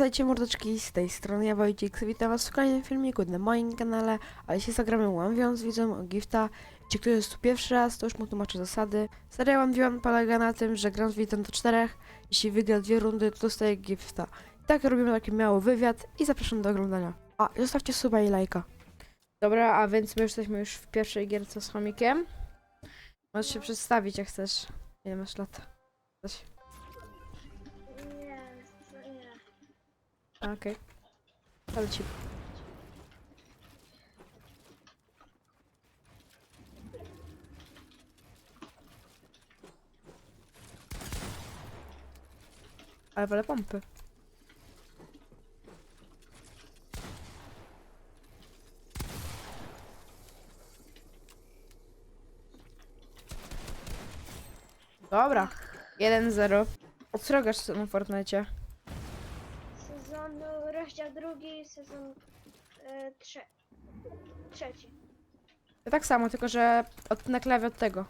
Witajcie mordeczki z tej strony ja Wojciech, witam was w kolejnym filmiku na moim kanale, a dzisiaj zagramy One z widzą o Gifta. Ci, kto jest tu pierwszy raz, to już mu tłumaczę zasady. Seria One v polega na tym, że gram z widzem do czterech, jeśli wygra dwie rundy, to dostaje Gifta. I tak robimy taki mały wywiad i zapraszam do oglądania. A, zostawcie suba i lajka. Dobra, a więc my jesteśmy już w pierwszej gierce z chomikiem. Możesz się przedstawić jak chcesz. Ile masz lat? Coś. Okej. Ale ci. Ale wolę pompy. Dobra. 1-0. Od którego grasz na Fortnite? Sezon rozdział drugi, sezon e, trze trzeci. Tak samo, tylko że od, na klawie od tego.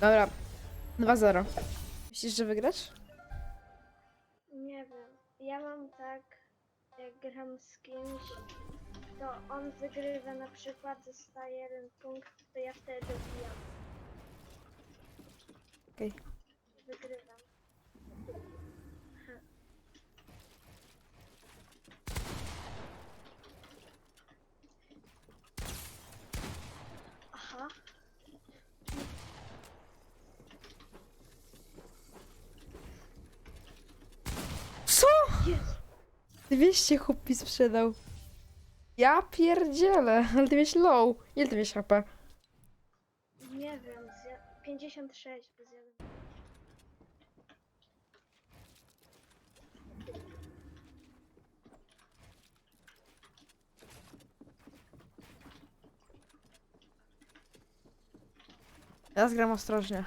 Dobra, 2-0. Myślisz, że wygrasz? Gram z kimś, to on wygrywa na przykład, dostaje jeden punkt, to ja wtedy dobijam. Okej. Wygrywam. Aha. Co? Jest. 200 chłop mi sprzedał. Ja pierdzielę, ale ty miałeś low. Ile ty miałeś HP? Nie wiem, zja- 56 by zjadłem. Teraz gram ostrożnie.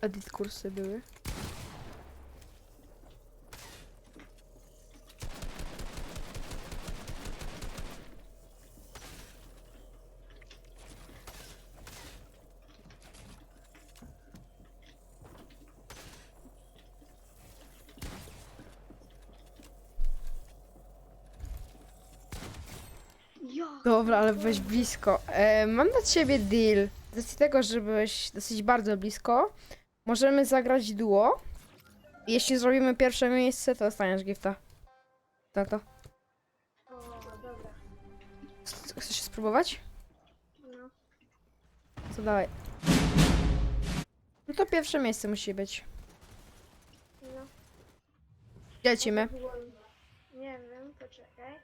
Edit kursy były. Dobra, ale weź blisko. E, mam dla ciebie deal. Z racji tego, że byłeś dosyć bardzo blisko, możemy zagrać duo. Jeśli zrobimy pierwsze miejsce, to dostaniesz gifta. Na to. O, dobra. Chcesz się spróbować? No. Co dawaj. No to pierwsze miejsce musi być. No. Lecimy? Nie wiem, poczekaj.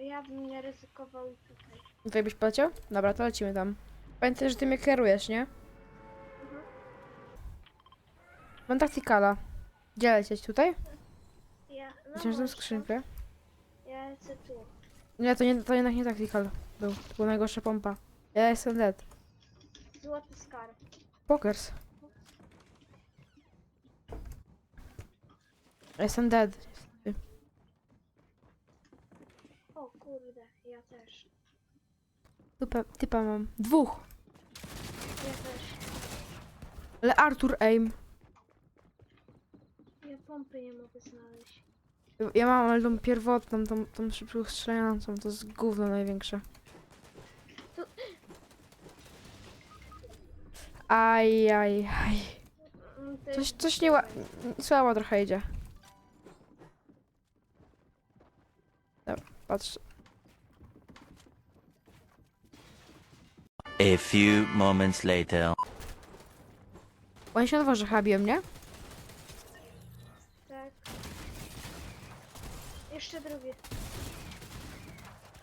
Ja bym nie ryzykował tutaj. Tutaj byś poleciał? Dobra, to lecimy tam. Pamiętaj, że ty mnie kierujesz, nie? Mhm. Mam taktikala. Gdzie lecieć? Tutaj? Ja, no że tą skrzynkę. Ja lecę tu. Nie, to, nie, to jednak nie taktikal był. To była najgorsza pompa. Ja jestem dead. Złoty skarb. Pokers. Ja Jestem dead. O kurde, ja też. Typa, typa mam. Dwóch. Ja też. Ale Arthur aim. Ja pompy nie mogę znaleźć. Ja mam ale tą pierwotną, tą, tą szybko strzelającą. To jest gówno największe. Aj, aj, aj. Mm, to Coś, jest- coś nie ła... Słabo trochę idzie. Dobra, patrz. A few moments later. Oni się na dworze chyba biją, nie? Tak. Jeszcze drugie.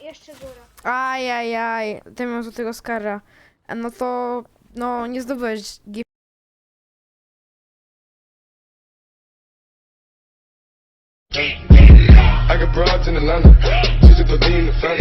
Jeszcze góra. Ajajaj, ten miał złotego skara. A No to, no nie zdobyłeś I got broads in Atlanta. She's a in the family.